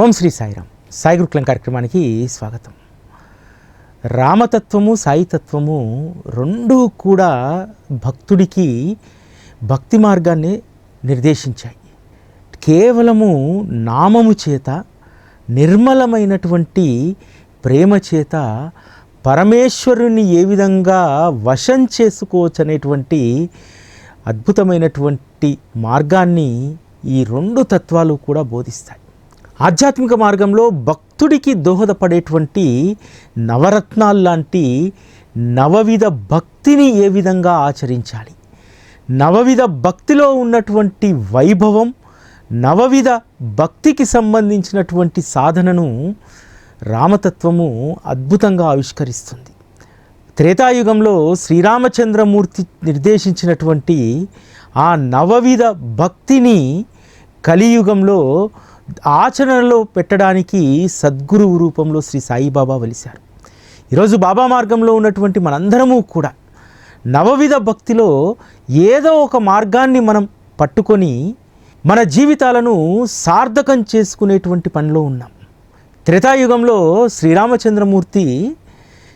ఓం శ్రీ సాయిరామ్. సాయి గురుకులం కార్యక్రమానికి స్వాగతం. రామతత్వము సాయితత్వము రెండూ కూడా భక్తుడికి భక్తి మార్గాన్ని నిర్దేశించాయి. కేవలము నామము చేత నిర్మలమైనటువంటి ప్రేమ చేత పరమేశ్వరుని ఏ విధంగా వశం చేసుకోవచ్చనేటువంటి అద్భుతమైనటువంటి మార్గాన్ని ఈ రెండు తత్వాలు కూడా బోధిస్తాయి. ఆధ్యాత్మిక మార్గంలో భక్తుడికి దోహదపడేటువంటి నవరత్నాలు లాంటి నవవిధ భక్తిని ఏ విధంగా ఆచరించాలి? నవవిధ భక్తిలో ఉన్నటువంటి వైభవం నవవిధ భక్తికి సంబంధించినటువంటి సాధనను రామతత్వము అద్భుతంగా ఆవిష్కరిస్తుంది. త్రేతాయుగంలో శ్రీరామచంద్రమూర్తి నిర్దేశించినటువంటి ఆ నవవిధ భక్తిని కలియుగంలో ఆచరణలో పెట్టడానికి సద్గురువు రూపంలో శ్రీ సాయిబాబా వెలిశారు. ఈరోజు బాబా మార్గంలో ఉన్నటువంటి మనందరము కూడా నవవిధ భక్తిలో ఏదో ఒక మార్గాన్ని మనం పట్టుకొని మన జీవితాలను సార్థకం చేసుకునేటువంటి పనిలో ఉన్నాం. త్రేతాయుగంలో శ్రీరామచంద్రమూర్తి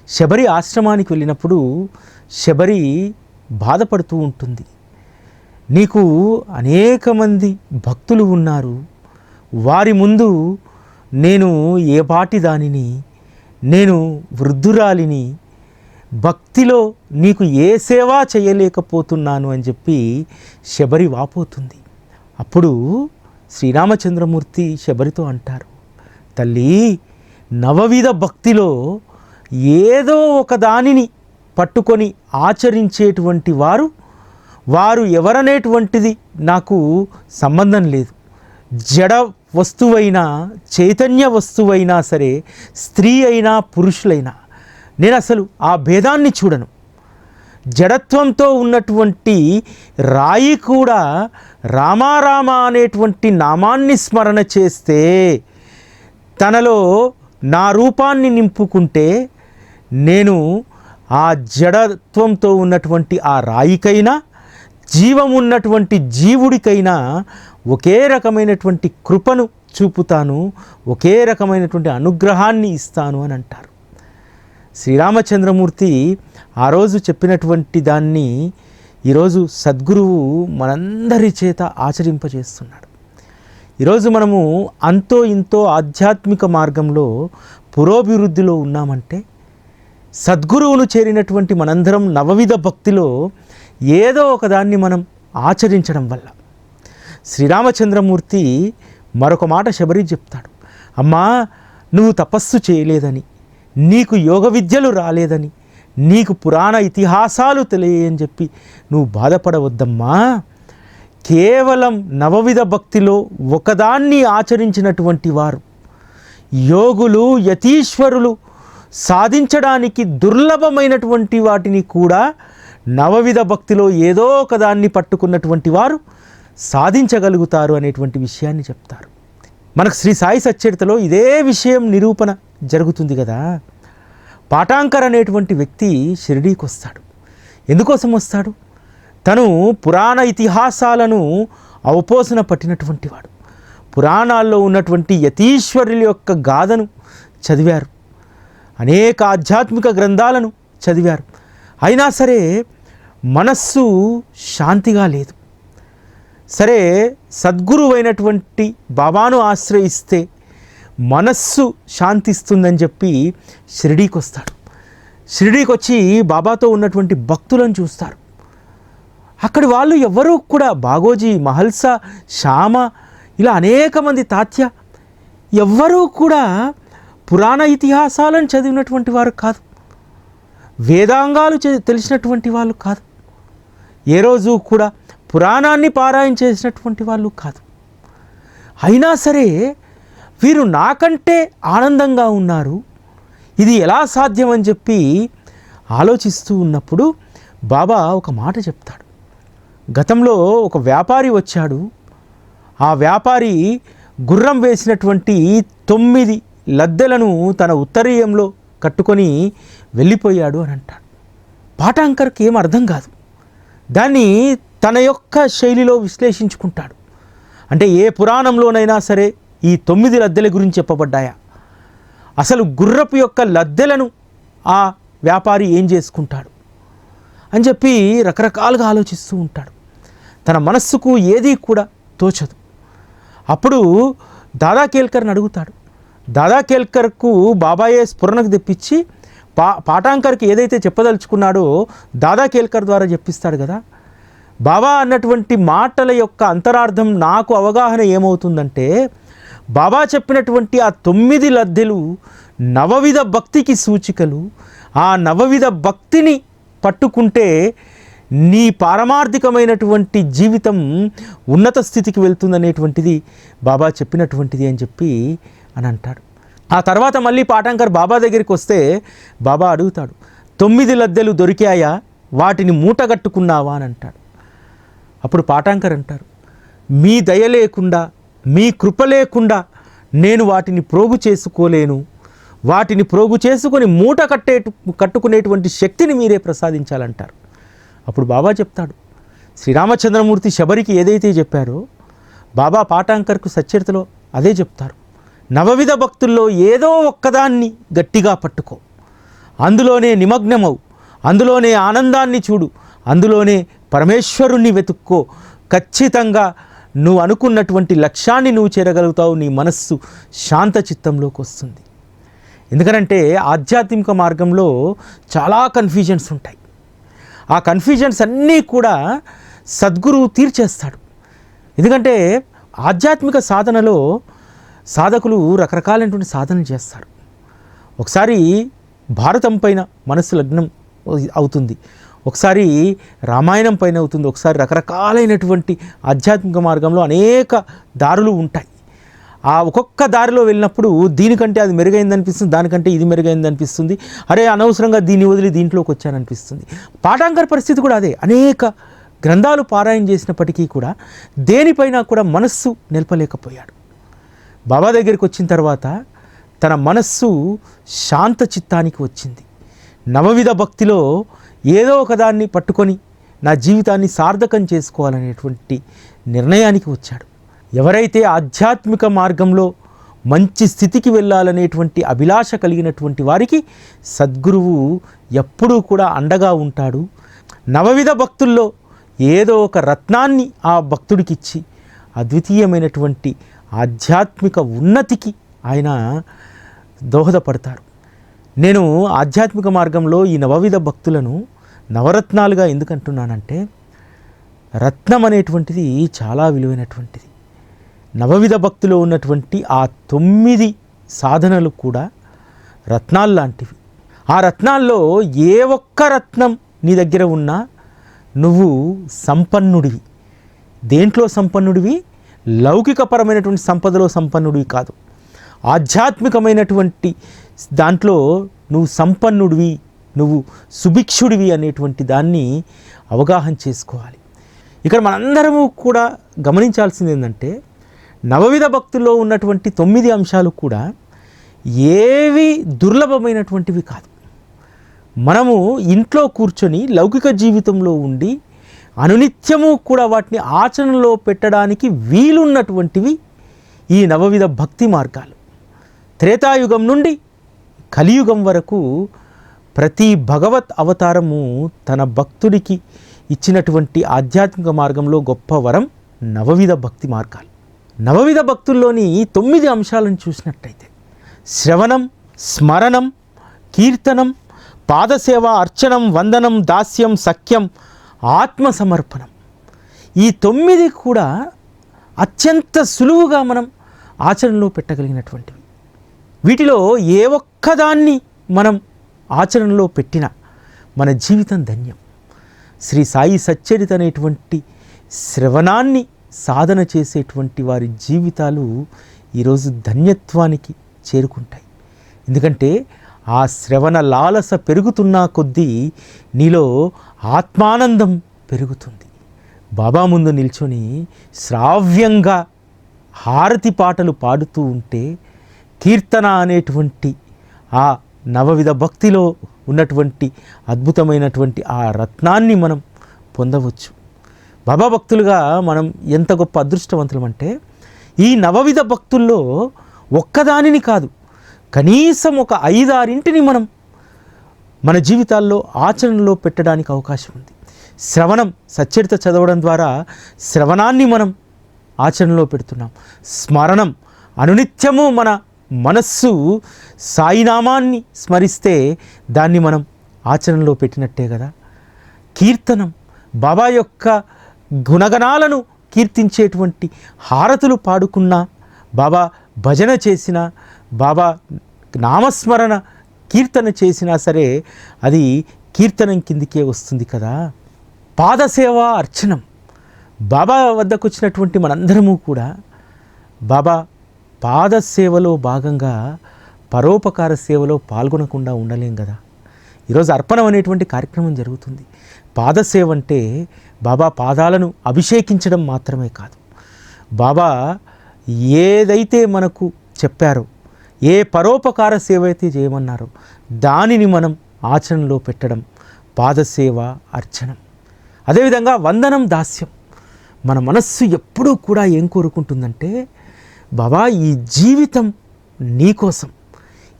శబరి ఆశ్రమానికి వెళ్ళినప్పుడు శబరి బాధపడుతూ ఉంటుంది. నీకు అనేక మంది భక్తులు ఉన్నారు. వారి ముందు నేను ఏపాటి దానిని నేను వృద్ధురాలిని భక్తిలో నీకు ఏ సేవా చేయలేకపోతున్నాను అని చెప్పి శబరి వాపోతుంది. అప్పుడు శ్రీరామచంద్రమూర్తి శబరితో అంటారు తల్లి నవవిధ భక్తిలో ఏదో ఒక దానిని పట్టుకొని ఆచరించేటువంటి వారు వారు ఎవరనేటువంటిది నాకు సంబంధం లేదు. జడ వస్తువైనా చైతన్య వస్తువైనా సరే స్త్రీ అయినా పురుషులైనా నేను అసలు ఆ భేదాన్ని చూడను. జడత్వంతో ఉన్నటువంటి రాయి కూడా రామారామ అనేటువంటి నామాన్ని స్మరణ చేస్తే తనలో నా రూపాన్ని నింపుకుంటే నేను ఆ జడత్వంతో ఉన్నటువంటి ఆ రాయికైనా జీవం ఉన్నటువంటి జీవుడికైనా ఒకే రకమైనటువంటి కృపను చూపుతాను ఒకే రకమైనటువంటి అనుగ్రహాన్ని ఇస్తాను అని అంటారు. శ్రీరామచంద్రమూర్తి ఆ రోజు చెప్పినటువంటి దాన్ని ఈరోజు సద్గురువు మనందరి చేత ఆచరింపజేస్తున్నాడు. ఈరోజు మనము అంతో ఇంతో ఆధ్యాత్మిక మార్గంలో పురోభివృద్ధిలో ఉన్నామంటే సద్గురువును చేరినటువంటి మనందరం నవవిధ భక్తిలో ఏదో ఒకదాన్ని మనం ఆచరించడం వల్ల శ్రీరామచంద్రమూర్తి మరొక మాట శబరి చెప్తాడు. అమ్మా నువ్వు తపస్సు చేయలేదని నీకు యోగ విద్యలు రాలేదని నీకు పురాణ ఇతిహాసాలు తెలియని చెప్పి నువ్వు బాధపడవద్దమ్మా. కేవలం నవవిధ భక్తిలో ఒకదాన్ని ఆచరించినటువంటి వారు యోగులు యతీశ్వరులు సాధించడానికి దుర్లభమైనటువంటి వాటిని కూడా నవవిధ భక్తిలో ఏదో ఒకదాన్ని పట్టుకున్నటువంటి వారు సాధించగలుగుతారు అనేటువంటి విషయాన్ని చెప్తారు. మనకు శ్రీ సాయి సచ్చరితలో ఇదే విషయం నిరూపణ జరుగుతుంది కదా. పాటాంకర్ అనేటువంటి వ్యక్తి షిరిడీకి వస్తాడు. ఎందుకోసం వస్తాడు? తను పురాణ ఇతిహాసాలను అవపోసన పట్టినటువంటి వాడు. పురాణాల్లో ఉన్నటువంటి యతీశ్వరుల యొక్క గాథను చదివారు. అనేక ఆధ్యాత్మిక గ్రంథాలను చదివారు. అయినా సరే మనస్సు శాంతిగా లేదు. సరే సద్గురువైనటువంటి బాబాను ఆశ్రయిస్తే మనస్సు శాంతిస్తుందని చెప్పి షిరిడీకి వస్తాడు షిరిడీకి వచ్చి బాబాతో ఉన్నటువంటి భక్తులను చూస్తారు. అక్కడి వాళ్ళు ఎవరూ కూడా బాగోజీ మహల్సా శ్యామ ఇలా అనేక మంది తాత్య ఎవ్వరూ కూడా పురాణ ఇతిహాసాలను చదివినటువంటి వారు కాదు. వేదాంగాలు తెలిసినటువంటి వాళ్ళు కాదు. ఏ రోజు కూడా పురాణాన్ని పారాయణ చేసినటువంటి వాళ్ళు కాదు. అయినా సరే వీరు నాకంటే ఆనందంగా ఉన్నారు. ఇది ఎలా సాధ్యం అని చెప్పి ఆలోచిస్తూ ఉన్నప్పుడు బాబా ఒక మాట చెప్తాడు. గతంలో ఒక వ్యాపారి వచ్చాడు. ఆ వ్యాపారి గుర్రం వేసినటువంటి తొమ్మిది లద్దెలను తన ఉత్తరీయంలో కట్టుకొని వెళ్ళిపోయాడు అని అంటాడు. పాటాంకర్కి ఏం అర్థం కాదు. దాన్ని తన యొక్క శైలిలో విశ్లేషించుకుంటాడు. అంటే ఏ పురాణంలోనైనా సరే ఈ తొమ్మిది లద్దెల గురించి చెప్పబడ్డాయా? అసలు గుర్రపు యొక్క లద్దెలను ఆ వ్యాపారి ఏం చేసుకుంటాడు? అని చెప్పి రకరకాలుగా ఆలోచిస్తూ ఉంటాడు. తన మనస్సుకు ఏదీ కూడా తోచదు. అప్పుడు దాదా కేల్కర్ని అడుగుతాడు. దాదా కేల్కర్కు బాబాయే స్ఫురణకు తెప్పించి పా పాటాంకర్కి ఏదైతే చెప్పదలుచుకున్నాడో దాదా కేల్కర్ ద్వారా చెప్పిస్తాడు కదా. బాబా అన్నటువంటి మాటల యొక్క అంతరార్థం నాకు అవగాహన ఏమవుతుందంటే బాబా చెప్పినటువంటి ఆ తొమ్మిది లద్దెలు నవవిధ భక్తికి సూచికలు ఆ నవవిధ భక్తిని పట్టుకుంటే నీ పారమార్థికమైనటువంటి జీవితం ఉన్నత స్థితికి వెళ్తుందనేటువంటిది బాబా చెప్పినటువంటిది అని చెప్పి అని అంటాడు. ఆ తర్వాత మళ్ళీ పాఠంకర్ బాబా దగ్గరికి వస్తే బాబా అడుగుతాడు తొమ్మిది లద్దెలు దొరికాయా? వాటిని మూటగట్టుకున్నావా? అని అంటాడు. అప్పుడు పాఠాంకర్ అంటారు మీ దయ లేకుండా మీ కృప లేకుండా నేను వాటిని ప్రోగు చేసుకోలేను. వాటిని ప్రోగు చేసుకొని మూట కట్టే కట్టుకునేటువంటి శక్తిని మీరే ప్రసాదించాలంటారు. అప్పుడు బాబా చెప్తాడు శ్రీరామచంద్రమూర్తి శబరికి ఏదైతే చెప్పారో బాబా పాటాంకర్కు సచ్చరితలో అదే చెప్తారు. నవవిధ భక్తుల్లో ఏదో ఒక్కదాన్ని గట్టిగా పట్టుకో. అందులోనే నిమగ్నమవు. అందులోనే ఆనందాన్ని చూడు. అందులోనే పరమేశ్వరుణ్ణి వెతుక్కో. ఖచ్చితంగా నువ్వు అనుకున్నటువంటి లక్ష్యాన్ని నువ్వు చేరగలుగుతావు. నీ మనస్సు శాంత చిత్తంలోకి వస్తుంది. ఎందుకనంటే ఆధ్యాత్మిక మార్గంలో చాలా కన్ఫ్యూజన్స్ ఉంటాయి. ఆ కన్ఫ్యూజన్స్ అన్నీ కూడా సద్గురువు తీర్చేస్తాడు. ఎందుకంటే ఆధ్యాత్మిక సాధనలో సాధకులు రకరకాలైనటువంటి సాధన చేస్తారు. ఒకసారి భారతం పైన మనస్సు లగ్నం అవుతుంది. ఒకసారి రామాయణం పైన అవుతుంది ఒకసారి రకరకాలైనటువంటి ఆధ్యాత్మిక మార్గంలో అనేక దారులు ఉంటాయి. ఆ ఒక్కొక్క దారిలో వెళ్ళినప్పుడు దీనికంటే అది మెరుగైంది అనిపిస్తుంది దానికంటే ఇది మెరుగైంది అనిపిస్తుంది అరే అనవసరంగా దీన్ని వదిలి దీంట్లోకి వచ్చాననిపిస్తుంది. పాఠాంకర పరిస్థితి కూడా అదే. అనేక గ్రంథాలు పారాయణ చేసినప్పటికీ కూడా దేనిపైన కూడా మనస్సు నిలపలేకపోయాడు. బాబా దగ్గరికి వచ్చిన తర్వాత తన మనస్సు శాంత చిత్తానికి వచ్చింది. నవవిధ భక్తిలో ఏదో ఒకదాన్ని పట్టుకొని నా జీవితాన్ని సార్థకం చేసుకోవాలనేటువంటి నిర్ణయానికి వచ్చాడు. ఎవరైతే ఆధ్యాత్మిక మార్గంలో మంచి స్థితికి వెళ్ళాలనేటువంటి అభిలాష కలిగినటువంటి వారికి సద్గురువు ఎప్పుడూ కూడా అండగా ఉంటాడు. నవవిధ భక్తుల్లో ఏదో ఒక రత్నాన్ని ఆ భక్తుడికిచ్చి అద్వితీయమైనటువంటి ఆధ్యాత్మిక ఉన్నతికి ఆయన దోహదపడతారు. నేను ఆధ్యాత్మిక మార్గంలో ఈ నవవిధ భక్తులను నవరత్నాలుగా ఎందుకు అంటున్నానంటే రత్నం అనేటువంటిది చాలా విలువైనటువంటిది. నవవిధ భక్తిలో ఉన్నటువంటి ఆ తొమ్మిది సాధనలు కూడా రత్నాలు లాంటివి. ఆ రత్నాల్లో ఏ ఒక్క రత్నం నీ దగ్గర ఉన్నా నువ్వు సంపన్నుడివి. దేంట్లో సంపన్నుడివి? లౌకికపరమైనటువంటి సంపదలో సంపన్నుడివి కాదు. ఆధ్యాత్మికమైనటువంటి దాంట్లో నువ్వు సంపన్నుడివి నువ్వు సుభిక్షుడివి అనేటువంటి దాన్ని అవగాహన చేసుకోవాలి. ఇక్కడ మనందరము కూడా గమనించాల్సింది ఏంటంటే నవవిధ భక్తుల్లో ఉన్నటువంటి తొమ్మిది అంశాలు కూడా ఏవి దుర్లభమైనటువంటివి కాదు. మనము ఇంట్లో కూర్చొని లౌకిక జీవితంలో ఉండి అనునిత్యము కూడా వాటిని ఆచరణలో పెట్టడానికి వీలున్నటువంటివి ఈ నవవిధ భక్తి మార్గాలు. త్రేతాయుగం నుండి కలియుగం వరకు ప్రతి భగవత్ అవతారము తన భక్తుడికి ఇచ్చినటువంటి ఆధ్యాత్మిక మార్గంలో గొప్ప వరం నవవిధ భక్తి మార్గాలు. నవవిధ భక్తుల్లోని తొమ్మిది అంశాలను చూసినట్టయితే శ్రవణం స్మరణం కీర్తనం పాదసేవ అర్చనం వందనం దాస్యం సఖ్యం ఆత్మసమర్పణం. ఈ తొమ్మిది కూడా అత్యంత సులువుగా మనం ఆచరణలో పెట్టగలిగినటువంటివి. వీటిలో ఏ ఒక్కదాన్ని మనం ఆచరణలో పెట్టిన మన జీవితం ధన్యం. శ్రీ సాయి సచ్చరిత అనేటువంటి శ్రవణాన్ని సాధన చేసేటువంటి వారి జీవితాలు ఈరోజు ధన్యత్వానికి చేరుకుంటాయి. ఎందుకంటే ఆ శ్రవణ లాలస పెరుగుతున్నా కొద్దీ నీలో ఆత్మానందం పెరుగుతుంది. బాబా ముందు నిల్చొని శ్రావ్యంగా హారతి పాటలు పాడుతూ ఉంటే కీర్తన అనేటువంటి ఆ నవవిధ భక్తిలో ఉన్నటువంటి అద్భుతమైనటువంటి ఆ రత్నాన్ని మనం పొందవచ్చు. బాబా భక్తులుగా మనం ఎంత గొప్ప అదృష్టవంతులం అంటే ఈ నవవిధ భక్తుల్లో ఒక్కదానిని కాదు కనీసం ఒక ఐదారింటిని మనం మన జీవితాల్లో ఆచరణలో పెట్టడానికి అవకాశం ఉంది. శ్రవణం సచ్చరిత చదవడం ద్వారా శ్రవణాన్ని మనం ఆచరణలో పెడుతున్నాం. స్మరణం అనునిత్యము మన మనస్సు సాయినామాన్ని స్మరిస్తే దాన్ని మనం ఆచరణలో పెట్టినట్టే కదా. కీర్తనం బాబా యొక్క గుణగణాలను కీర్తించేటువంటి హారతులు పాడుకున్నా బాబా భజన చేసిన బాబా నామస్మరణ కీర్తన చేసినా సరే అది కీర్తనం కిందికే వస్తుంది కదా. పాదసేవ అర్చనం. బాబా వద్దకు వచ్చినటువంటి మనందరము కూడా బాబా పాద సేవలో భాగంగా పరోపకార సేవలో పాల్గొనకుండా ఉండలేం కదా. ఈరోజు అర్పణం అనేటువంటి కార్యక్రమం జరుగుతుంది. పాదసేవ అంటే బాబా పాదాలను అభిషేకించడం మాత్రమే కాదు. బాబా ఏదైతే మనకు చెప్పారో ఏ పరోపకార సేవ అయితే చేయమన్నారో దానిని మనం ఆచరణలో పెట్టడం పాదసేవ అర్చనం. అదేవిధంగా వందనం దాస్యం. మన మనస్సు ఎప్పుడూ కూడా ఏం కోరుకుంటుందంటే బాబా ఈ జీవితం నీకోసం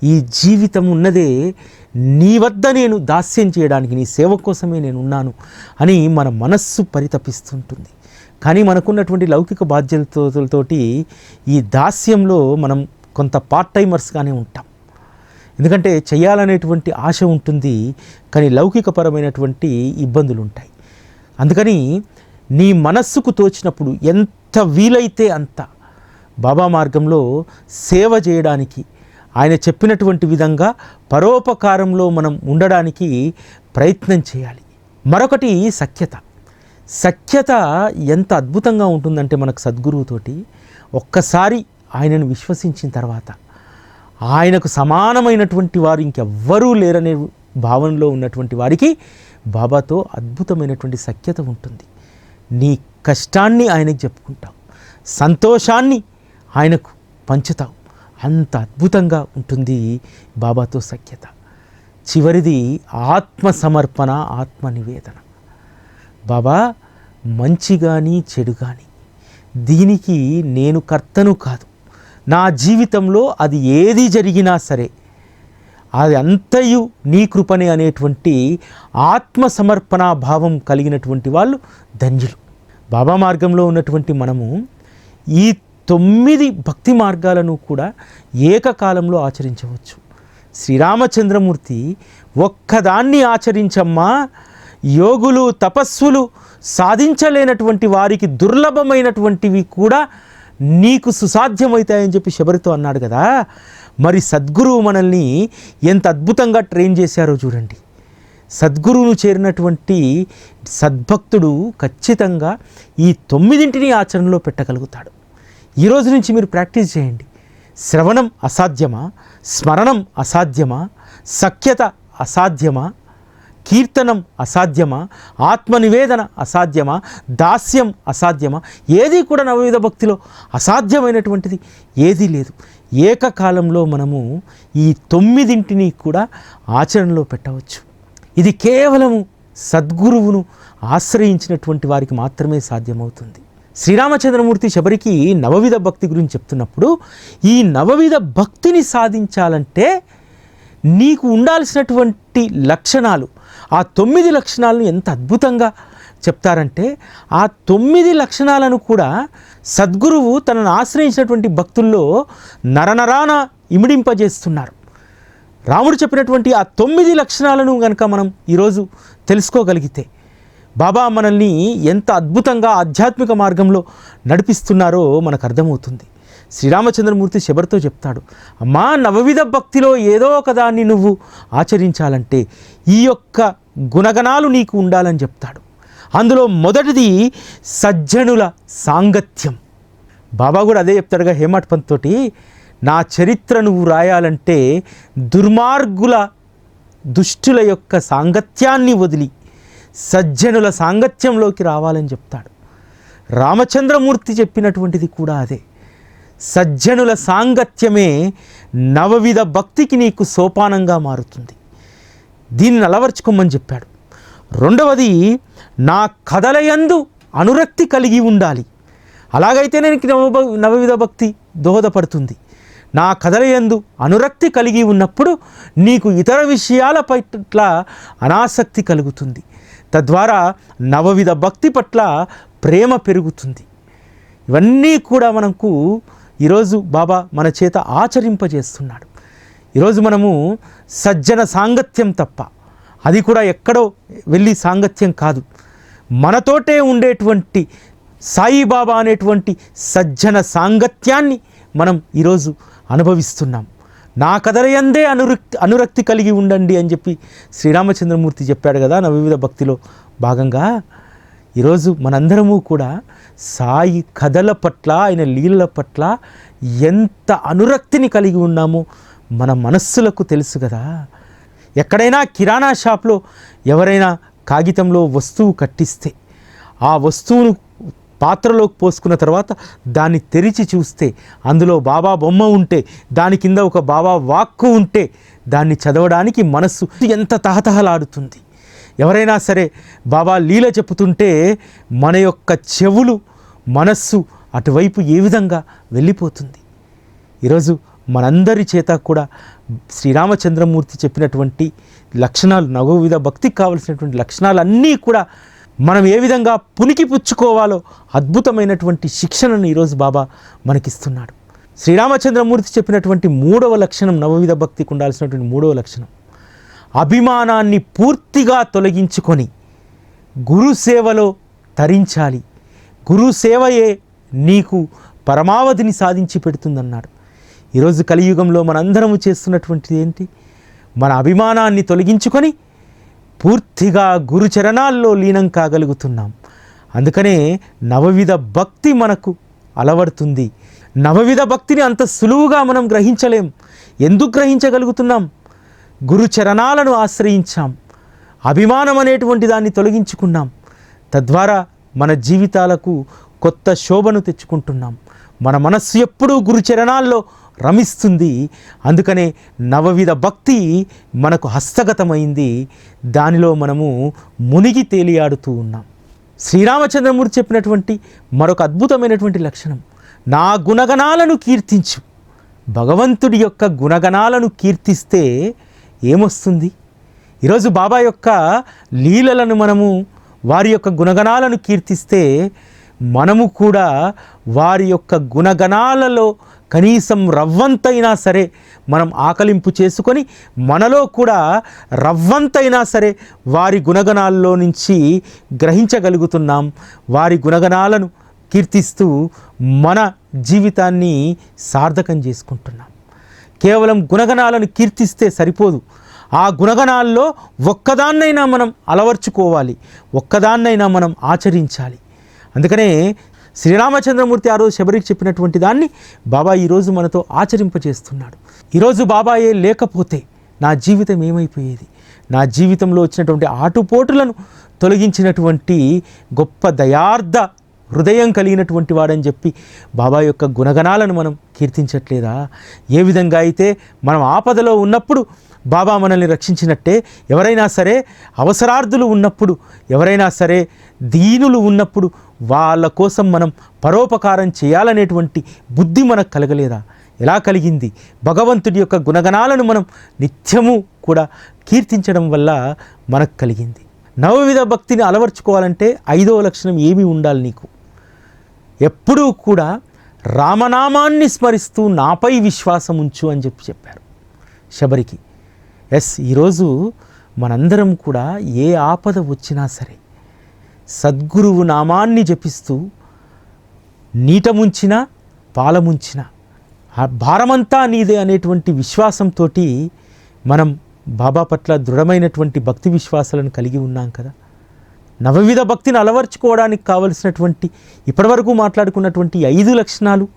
ఈ జీవితం ఉన్నదే నీ వద్ద నేను దాస్యం చేయడానికి నీ సేవ కోసమే నేను ఉన్నాను అని మన మనస్సు పరితపిస్తుంటుంది. కానీ మనకున్నటువంటి లౌకిక బాధ్యతలతోటి ఈ దాస్యంలో మనం కొంత పార్ట్ టైమర్స్గానే ఉంటాం. ఎందుకంటే చేయాలనేటువంటి ఆశ ఉంటుంది కానీ లౌకికపరమైనటువంటి ఇబ్బందులు ఉంటాయి అందుకని నీ మనస్సుకు తోచినప్పుడు ఎంత వీలైతే అంత బాబా మార్గంలో సేవ చేయడానికి ఆయన చెప్పినటువంటి విధంగా పరోపకారంలో మనం ఉండడానికి ప్రయత్నం చేయాలి. మరొకటి సఖ్యత. సఖ్యత ఎంత అద్భుతంగా ఉంటుందంటే మనకు సద్గురువుతోటి ఒక్కసారి ఆయనను విశ్వసించిన తర్వాత ఆయనకు సమానమైనటువంటి వారు ఇంకెవ్వరూ లేరనే భావనలో ఉన్నటువంటి వారికి బాబాతో అద్భుతమైనటువంటి సఖ్యత ఉంటుంది. నీ కష్టాన్ని ఆయనకు చెప్పుకుంటాం. సంతోషాన్ని ఆయనకు పంచుతావు అంత అద్భుతంగా ఉంటుంది బాబాతో సఖ్యత. చివరిది ఆత్మ సమర్పణ ఆత్మ నివేదన బాబా మంచి కానీ చెడు కానీ దీనికి నేను కర్తను కాదు. నా జీవితంలో అది ఏది జరిగినా సరే అది అంతయు నీ కృపనే అనేటువంటి ఆత్మ సమర్పణ భావం కలిగినటువంటి వాళ్ళు ధన్యులు. బాబా మార్గంలో ఉన్నటువంటి మనము ఈ తొమ్మిది భక్తి మార్గాలను కూడా ఏకకాలంలో ఆచరించవచ్చు. శ్రీరామచంద్రమూర్తి ఒక్కదాన్ని ఆచరించమ్మా యోగులు తపస్సులు సాధించలేనటువంటి వారికి దుర్లభమైనటువంటివి కూడా నీకు సుసాధ్యమవుతాయని చెప్పి శబరితో అన్నాడు కదా. మరి సద్గురువు మనల్ని ఎంత అద్భుతంగా ట్రైన్ చేశారో చూడండి. సద్గురువును చేరినటువంటి సద్భక్తుడు ఖచ్చితంగా ఈ తొమ్మిదింటిని ఆచరణలో పెట్టగలుగుతాడు. ఈ రోజు నుంచి మీరు ప్రాక్టీస్ చేయండి. శ్రవణం అసాధ్యమా? స్మరణం అసాధ్యమా? సఖ్యత అసాధ్యమా? కీర్తనం అసాధ్యమా? ఆత్మనివేదన అసాధ్యమా? దాస్యం అసాధ్యమా? ఏది కూడా నవవిధ భక్తిలో అసాధ్యమైనటువంటిది ఏదీ లేదు. ఏకకాలంలో మనము ఈ తొమ్మిదింటిని కూడా ఆచరణలో పెట్టవచ్చు. ఇది కేవలము సద్గురువును ఆశ్రయించినటువంటి వారికి మాత్రమే సాధ్యమవుతుంది. శ్రీరామచంద్రమూర్తి శబరికి నవవిధ భక్తి గురించి చెప్తున్నప్పుడు ఈ నవవిధ భక్తిని సాధించాలంటే నీకు ఉండాల్సినటువంటి లక్షణాలు ఆ తొమ్మిది లక్షణాలను ఎంత అద్భుతంగా చెప్తారంటే ఆ తొమ్మిది లక్షణాలను కూడా సద్గురువు తనను ఆశ్రయించినటువంటి భక్తుల్లో నరనరాన ఇమిడింపజేస్తున్నారు. రాముడు చెప్పినటువంటి ఆ తొమ్మిది లక్షణాలను కనుక మనం ఈరోజు తెలుసుకోగలిగితే బాబా మనల్ని ఎంత అద్భుతంగా ఆధ్యాత్మిక మార్గంలో నడిపిస్తున్నారో మనకు అర్థమవుతుంది. శ్రీరామచంద్రమూర్తి శబరితో చెప్తాడు అమ్మా నవవిధ భక్తిలో ఏదో ఒకదాన్ని నువ్వు ఆచరించాలంటే ఈ యొక్క గుణగణాలు నీకు ఉండాలని చెప్తాడు. అందులో మొదటిది సజ్జనుల సాంగత్యం. బాబా కూడా అదే చెప్తాడుగా హేమట్ పంత్ తోటి నా చరిత్ర నువ్వు రాయాలంటే దుర్మార్గుల దుష్టుల యొక్క సాంగత్యాన్ని వదిలి సజ్జనుల సాంగత్యంలోకి రావాలని చెప్తాడు. రామచంద్రమూర్తి చెప్పినటువంటిది కూడా అదే. సజ్జనుల సాంగత్యమే నవవిధ భక్తికి నీకు సోపానంగా మారుతుంది. దీన్ని అలవర్చుకోమని చెప్పాడు. రెండవది నా కథలయందు అనురక్తి కలిగి ఉండాలి. అలాగైతే నేను నవ నవవిధ భక్తి దోహదపడుతుంది. నా కథలయందు అనురక్తి కలిగి ఉన్నప్పుడు నీకు ఇతర విషయాల పట్ల అనాసక్తి కలుగుతుంది. తద్వారా నవవిధ భక్తి పట్ల ప్రేమ పెరుగుతుంది. ఇవన్నీ కూడా మనకు ఈరోజు బాబా మన చేత ఆచరింపజేస్తున్నాడు. ఈరోజు మనము సజ్జన సాంగత్యం తప్ప అది కూడా ఎక్కడో వెళ్ళి సాంగత్యం కాదు. మనతోటే ఉండేటువంటి సాయిబాబా అనేటువంటి సజ్జన సాంగత్యాన్ని మనం ఈరోజు అనుభవిస్తున్నాం. నా కదలయందే అనురక్తి అనురక్తి కలిగి ఉండండి అని చెప్పి శ్రీరామచంద్రమూర్తి చెప్పాడు కదా నా వివిధ భక్తిలో భాగంగా. ఈరోజు మనందరము కూడా సాయి కథల పట్ల ఆయన లీలల పట్ల ఎంత అనురక్తిని కలిగి ఉన్నామో మన మనస్సులకు తెలుసు కదా. ఎక్కడైనా కిరాణా షాప్లో ఎవరైనా కాగితంలో వస్తువు కట్టిస్తే ఆ వస్తువును పాత్రలోకి పోసుకున్న తర్వాత దాన్ని తెరిచి చూస్తే అందులో బాబా బొమ్మ ఉంటే దాని కింద ఒక బాబా వాక్కు ఉంటే దాన్ని చదవడానికి మనస్సు ఎంత తహతహలాడుతుంది. ఎవరైనా సరే బాబా లీల చెప్పుతుంటే మన యొక్క చెవులు మనస్సు అటువైపు ఏ విధంగా వెళ్ళిపోతుంది. ఈరోజు మనందరి చేత కూడా శ్రీరామచంద్రమూర్తి చెప్పినటువంటి లక్షణాలు నవవిధ భక్తికి కావలసినటువంటి లక్షణాలన్నీ కూడా మనం ఏ విధంగా పునికి పుచ్చుకోవాలో అద్భుతమైనటువంటి శిక్షణను ఈరోజు బాబా మనకిస్తున్నాడు. శ్రీరామచంద్రమూర్తి చెప్పినటువంటి మూడవ లక్షణం నవవిధ భక్తికి ఉండాల్సినటువంటి మూడవ లక్షణం. అభిమానాన్ని పూర్తిగా తొలగించుకొని గురు సేవలో తరించాలి. గురు సేవయే నీకు పరమావధిని సాధించి పెడుతుందన్నాడు. ఈరోజు కలియుగంలో మనందరము చేస్తున్నటువంటిది ఏంటి? మన అభిమానాన్ని తొలగించుకొని పూర్తిగా గురు చరణాల్లో లీనం కాగలుగుతున్నాం. అందుకనే నవవిధ భక్తి మనకు అలవడుతుంది. నవవిధ భక్తిని అంత సులువుగా మనం గ్రహించలేం. ఎందుకు గ్రహించగలుగుతున్నాం? గురు చరణాలను ఆశ్రయించాం. అభిమానం అనేటువంటి దాన్ని తొలగించుకున్నాం. తద్వారా మన జీవితాలకు కొత్త శోభను తెచ్చుకుంటున్నాం. మన మనస్సు ఎప్పుడూ గురు చరణాల్లో రమిస్తుంది. అందుకనే నవవిధ భక్తి మనకు హస్తగతమైంది. దానిలో మనము మునిగి తేలియాడుతూ ఉన్నాం. శ్రీరామచంద్రమూర్తి చెప్పినటువంటి మరొక అద్భుతమైనటువంటి లక్షణం. నా గుణగణాలను కీర్తించు. భగవంతుడి యొక్క గుణగణాలను కీర్తిస్తే ఏమొస్తుంది? ఈరోజు బాబా యొక్క లీలలను మనము వారి యొక్క గుణగణాలను కీర్తిస్తే మనము కూడా వారి యొక్క గుణగణాలలో కనీసం రవ్వంతైనా సరే మనం ఆకలింపు చేసుకొని మనలో కూడా రవ్వంతైనా సరే వారి గుణగణాల్లో నుంచి గ్రహించగలుగుతున్నాం. వారి గుణగణాలను కీర్తిస్తూ మన జీవితాన్ని సార్థకం చేసుకుంటున్నాం. కేవలం గుణగణాలను కీర్తిస్తే సరిపోదు. ఆ గుణగణాల్లో ఒక్కదాన్నైనా మనం అలవర్చుకోవాలి. ఒక్కదాన్నైనా మనం ఆచరించాలి. అందుకనే శ్రీరామచంద్రమూర్తి ఆ రోజు శబరికి చెప్పినటువంటి దాన్ని బాబా ఈరోజు మనతో ఆచరింపజేస్తున్నాడు. ఈరోజు బాబాయే లేకపోతే నా జీవితం ఏమైపోయేది? నా జీవితంలో వచ్చినటువంటి ఆటుపోటులను తొలగించినటువంటి గొప్ప దయార్థ హృదయం కలిగినటువంటి వాడని చెప్పి బాబా యొక్క గుణగణాలను మనం కీర్తించట్లేదా? ఏ విధంగా అయితే మనం ఆపదలో ఉన్నప్పుడు బాబా మనల్ని రక్షించినట్టే ఎవరైనా సరే అవసరార్థులు ఉన్నప్పుడు ఎవరైనా సరే దీనులు ఉన్నప్పుడు వాళ్ళ కోసం మనం పరోపకారం చేయాలనేటువంటి బుద్ధి మనకు కలగలేదా? ఎలా కలిగింది? భగవంతుడి యొక్క గుణగణాలను మనం నిత్యము కూడా కీర్తించడం వల్ల మనకు కలిగింది. నవవిధ భక్తిని అలవర్చుకోవాలంటే ఐదవ లక్షణం ఏమి ఉండాలి నీకు? ఎప్పుడూ కూడా రామనామాన్ని స్మరిస్తూ నాపై విశ్వాసం ఉంచు అని చెప్పి చెప్పారు శబరికి. ఎస్ ఈరోజు మనందరం కూడా ఏ ఆపద వచ్చినా సరే సద్గురువు నామాన్ని జపిస్తూ నీట ముంచినా పాల భారమంతా నీదే అనేటువంటి విశ్వాసంతో మనం బాబా పట్ల దృఢమైనటువంటి భక్తి విశ్వాసాలను కలిగి ఉన్నాం కదా. నవవిధ భక్తిని అలవర్చుకోవడానికి కావలసినటువంటి ఇప్పటివరకు మాట్లాడుకున్నటువంటి ఐదు లక్షణాలు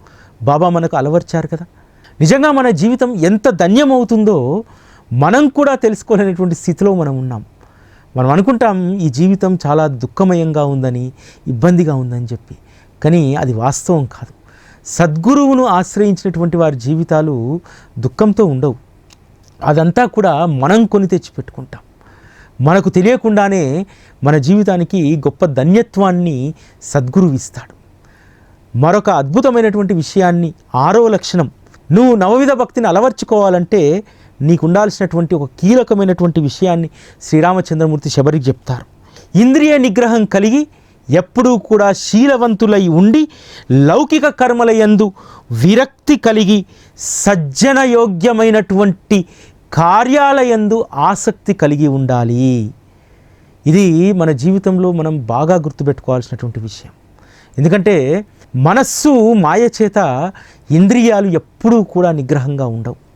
బాబా మనకు అలవర్చారు కదా. నిజంగా మన జీవితం ఎంత ధన్యమవుతుందో మనం కూడా తెలుసుకోలేనటువంటి స్థితిలో మనం ఉన్నాం. మనం అనుకుంటాం ఈ జీవితం చాలా దుఃఖమయంగా ఉందని ఇబ్బందిగా ఉందని చెప్పి. కానీ అది వాస్తవం కాదు. సద్గురువును ఆశ్రయించినటువంటి వారి జీవితాలు దుఃఖంతో ఉండవు. అదంతా కూడా మనం కొని తెచ్చిపెట్టుకుంటాం. మనకు తెలియకుండానే మన జీవితానికి గొప్ప ధన్యత్వాన్ని సద్గురువు ఇస్తాడు. మరొక అద్భుతమైనటువంటి విషయాన్ని ఆరో లక్షణం నువ్వు నవవిధ భక్తిని అలవర్చుకోవాలంటే నీకు ఉండాల్సినటువంటి ఒక కీలకమైనటువంటి విషయాన్ని శ్రీరామచంద్రమూర్తి శబరికి చెప్తారు. ఇంద్రియ నిగ్రహం కలిగి ఎప్పుడూ కూడా శీలవంతులై ఉండి లౌకిక కర్మల యందు విరక్తి కలిగి సజ్జన యోగ్యమైనటువంటి కార్యాలయందు ఆసక్తి కలిగి ఉండాలి. ఇది మన జీవితంలో మనం బాగా గుర్తుపెట్టుకోవాల్సినటువంటి విషయం. ఎందుకంటే మనస్సు మాయ చేత ఇంద్రియాలు ఎప్పుడూ కూడా నిగ్రహంగా ఉండవు.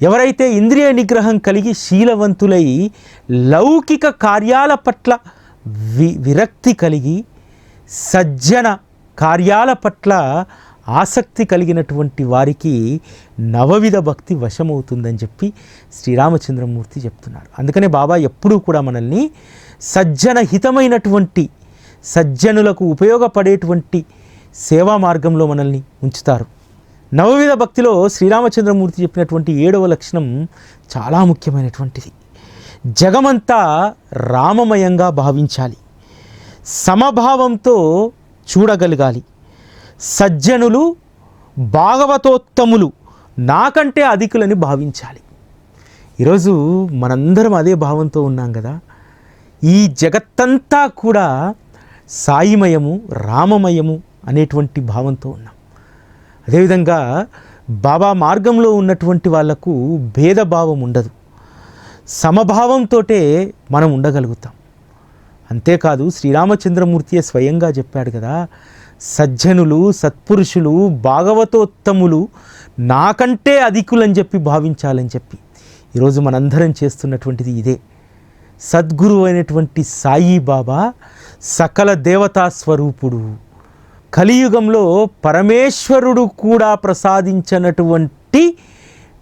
ఎవరైతే ఇంద్రియ నిగ్రహం కలిగి శీలవంతులై లౌకిక కార్యాల పట్ల వి విరక్తి కలిగి సజ్జన కార్యాల పట్ల ఆసక్తి కలిగినటువంటి వారికి నవవిధ భక్తి వశమవుతుందని చెప్పి శ్రీరామచంద్రమూర్తి చెప్తున్నారు. అందుకనే బాబా ఎప్పుడూ కూడా మనల్ని సజ్జన హితమైనటువంటి సజ్జనులకు ఉపయోగపడేటువంటి సేవా మార్గంలో మనల్ని ఉంచుతారు. నవవిధ భక్తిలో శ్రీరామచంద్రమూర్తి చెప్పినటువంటి ఏడవ లక్షణం చాలా ముఖ్యమైనటువంటిది. జగమంతా రామమయంగా భావించాలి. సమభావంతో చూడగలగాలి. సజ్జనులు భాగవతోత్తములు నాకంటే అధికులని భావించాలి. ఈరోజు మనందరం అదే భావంతో ఉన్నాం కదా. ఈ జగత్తంతా కూడా సాయిమయము రామమయము అనేటువంటి భావంతో ఉన్నాం. అదేవిధంగా బాబా మార్గంలో ఉన్నటువంటి వాళ్ళకు భేదభావం ఉండదు. సమభావంతో మనం ఉండగలుగుతాం. అంతేకాదు శ్రీరామచంద్రమూర్తియే స్వయంగా చెప్పాడు కదా సజ్జనులు సత్పురుషులు భాగవతోత్తములు నాకంటే అధికులని చెప్పి భావించాలని చెప్పి ఈరోజు మనందరం చేస్తున్నటువంటిది ఇదే. సద్గురు అయినటువంటి సాయిబాబా సకల దేవతా స్వరూపుడు. కలియుగంలో పరమేశ్వరుడు కూడా ప్రసాదించినటువంటి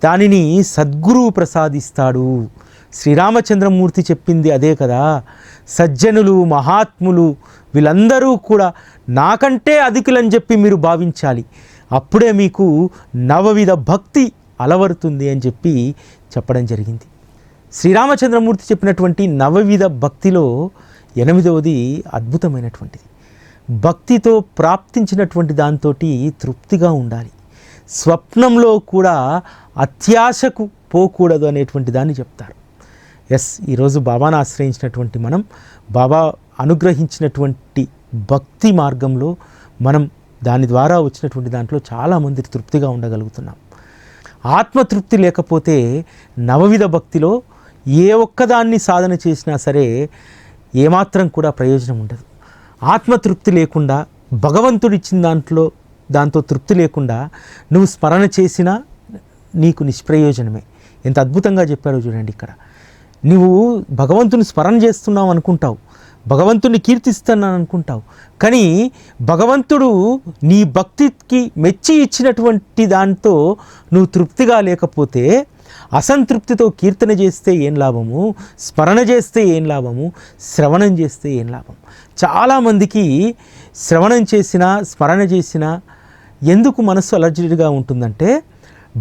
దానిని సద్గురువు ప్రసాదిస్తాడు. శ్రీరామచంద్రమూర్తి చెప్పింది అదే కదా. సజ్జనులు మహాత్ములు వీళ్ళందరూ కూడా నాకంటే అధికులని చెప్పి మీరు భావించాలి. అప్పుడే మీకు నవవిధ భక్తి అలవరుతుంది అని చెప్పి చెప్పడం జరిగింది. శ్రీరామచంద్రమూర్తి చెప్పినటువంటి నవవిధ భక్తిలో ఎనిమిదవది అద్భుతమైనటువంటిది. భక్తితో ప్రాప్తించినటువంటి దాంతో తృప్తిగా ఉండాలి. స్వప్నంలో కూడా అత్యాశకు పోకూడదు అనేటువంటి దాన్ని చెప్తారు. ఎస్ ఈరోజు బాబాను ఆశ్రయించినటువంటి మనం బాబా అనుగ్రహించినటువంటి భక్తి మార్గంలో మనం దాని ద్వారా వచ్చినటువంటి దాంట్లో చాలామంది తృప్తిగా ఉండగలుగుతున్నాం. ఆత్మతృప్తి లేకపోతే నవవిధ భక్తిలో ఏ ఒక్కదాన్ని సాధన చేసినా సరే ఏమాత్రం కూడా ప్రయోజనం ఉండదు. ఆత్మతృప్తి లేకుండా భగవంతుడు ఇచ్చిన దాంట్లో దాంతో తృప్తి లేకుండా నువ్వు స్మరణ చేసినా నీకు నిష్ప్రయోజనమే. ఎంత అద్భుతంగా చెప్పారో చూడండి ఇక్కడ. నువ్వు భగవంతుని స్మరణ చేస్తున్నావు అనుకుంటావు. భగవంతుని కీర్తిస్తున్నాను అనుకుంటావు. కానీ భగవంతుడు నీ భక్తికి మెచ్చి ఇచ్చినటువంటి దాంతో నువ్వు తృప్తిగా లేకపోతే అసంతృప్తితో కీర్తన చేస్తే ఏం లాభము? స్మరణ చేస్తే ఏం లాభము? శ్రవణం చేస్తే ఏం లాభం? చాలామందికి శ్రవణం చేసినా స్మరణ చేసినా ఎందుకు మనస్సు అలర్జీగా ఉంటుందంటే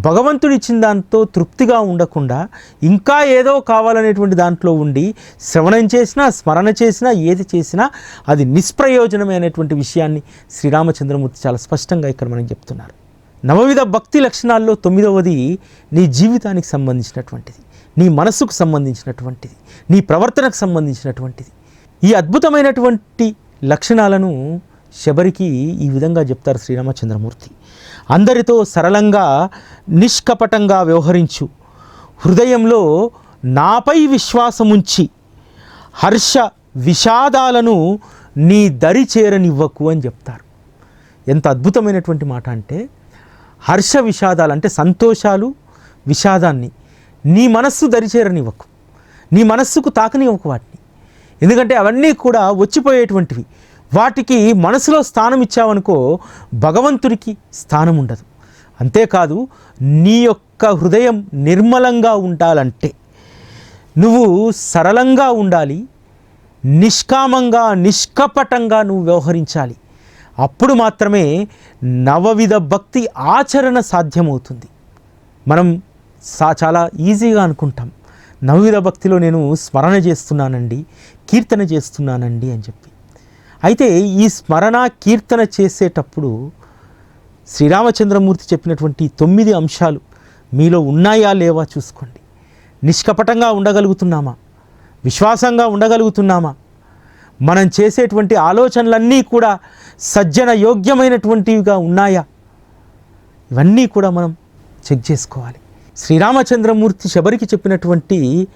భగవంతుడు ఇచ్చిన దాంతో తృప్తిగా ఉండకుండా ఇంకా ఏదో కావాలనేటువంటి దాంట్లో ఉండి శ్రవణం చేసినా స్మరణ చేసినా ఏది చేసినా అది నిష్ప్రయోజనమైనటువంటి విషయాన్ని శ్రీరామచంద్రమూర్తి చాలా స్పష్టంగా ఇక్కడ మనకి చెప్తున్నారు. నవవిధ భక్తి లక్షణాల్లో తొమ్మిదవది నీ జీవితానికి సంబంధించినటువంటిది నీ మనస్సుకు సంబంధించినటువంటిది నీ ప్రవర్తనకు సంబంధించినటువంటిది. ఈ అద్భుతమైనటువంటి లక్షణాలను శబరికి ఈ విధంగా చెప్తారు శ్రీరామచంద్రమూర్తి. అందరితో సరళంగా నిష్కపటంగా వ్యవహరించు. హృదయంలో నాపై విశ్వాసముంచి హర్ష విషాదాలను నీ దరి చేరనివ్వకు అని చెప్తారు. ఎంత అద్భుతమైనటువంటి మాట అంటే హర్ష విషాదాలు అంటే సంతోషాలు విషాదాన్ని నీ మనస్సు దరిచేరనివ్వకు నీ మనస్సుకు తాకనివ్వకు వాటిని. ఎందుకంటే అవన్నీ కూడా వచ్చిపోయేటువంటివి. వాటికి మనసులో స్థానం ఇచ్చావనుకో భగవంతుడికి స్థానం ఉండదు. అంతేకాదు నీ యొక్క హృదయం నిర్మలంగా ఉండాలంటే నువ్వు సరళంగా ఉండాలి నిష్కామంగా నిష్కపటంగా నువ్వు వ్యవహరించాలి. అప్పుడు మాత్రమే నవవిధ భక్తి ఆచరణ సాధ్యమవుతుంది. మనం సా చాలా ఈజీగా అనుకుంటాం. నవవిధ భక్తిలో నేను స్మరణ చేస్తున్నానండి కీర్తన చేస్తున్నానండి అని చెప్పి. అయితే ఈ స్మరణ కీర్తన చేసేటప్పుడు శ్రీరామచంద్రమూర్తి చెప్పినటువంటి తొమ్మిది అంశాలు మీలో ఉన్నాయా లేవా చూసుకోండి. నిష్కపటంగా ఉండగలుగుతున్నామా? విశ్వాసంగా ఉండగలుగుతున్నామా? మనం చేసేటువంటి ఆలోచనలన్నీ కూడా సజ్జన యోగ్యమైనటువంటివిగా ఉన్నాయా? ఇవన్నీ కూడా మనం చెక్ చేసుకోవాలి. శ్రీరామచంద్రమూర్తి శబరికి చెప్పినటువంటి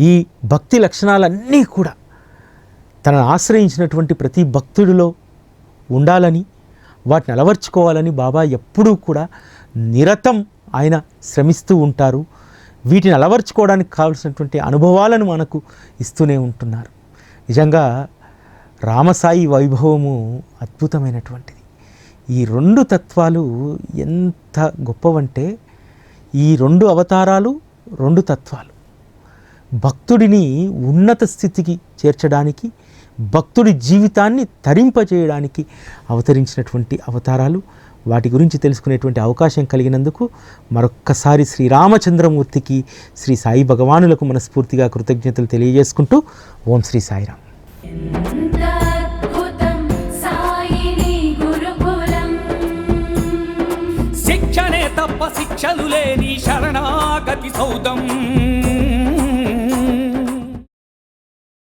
ఈ భక్తి లక్షణాలన్నీ కూడా తనను ఆశ్రయించినటువంటి ప్రతి భక్తుడిలో ఉండాలని వాటిని అలవర్చుకోవాలని బాబా ఎప్పుడూ కూడా నిరతం ఆయన శ్రమిస్తూ ఉంటారు. వీటిని అలవర్చుకోవడానికి కావలసినటువంటి అనుభవాలను మనకు ఇస్తూనే ఉంటున్నారు. నిజంగా రామసాయి వైభవము అద్భుతమైనటువంటిది. ఈ రెండు తత్వాలు ఎంత గొప్పవంటే ఈ రెండు అవతారాలు రెండు తత్వాలు. భక్తుడిని ఉన్నత స్థితికి చేర్చడానికి భక్తుడి జీవితాన్ని తరింపజేయడానికి అవతరించినటువంటి అవతారాలు వాటి గురించి తెలుసుకునేటువంటి అవకాశం కలిగినందుకు మరొక్కసారి శ్రీరామచంద్రమూర్తికి శ్రీ సాయి భగవానులకు మనస్ఫూర్తిగా కృతజ్ఞతలు తెలియజేసుకుంటూ ఓం శ్రీ సాయిరామ్. శిక్షణే లేని శరణాగతి సౌదం.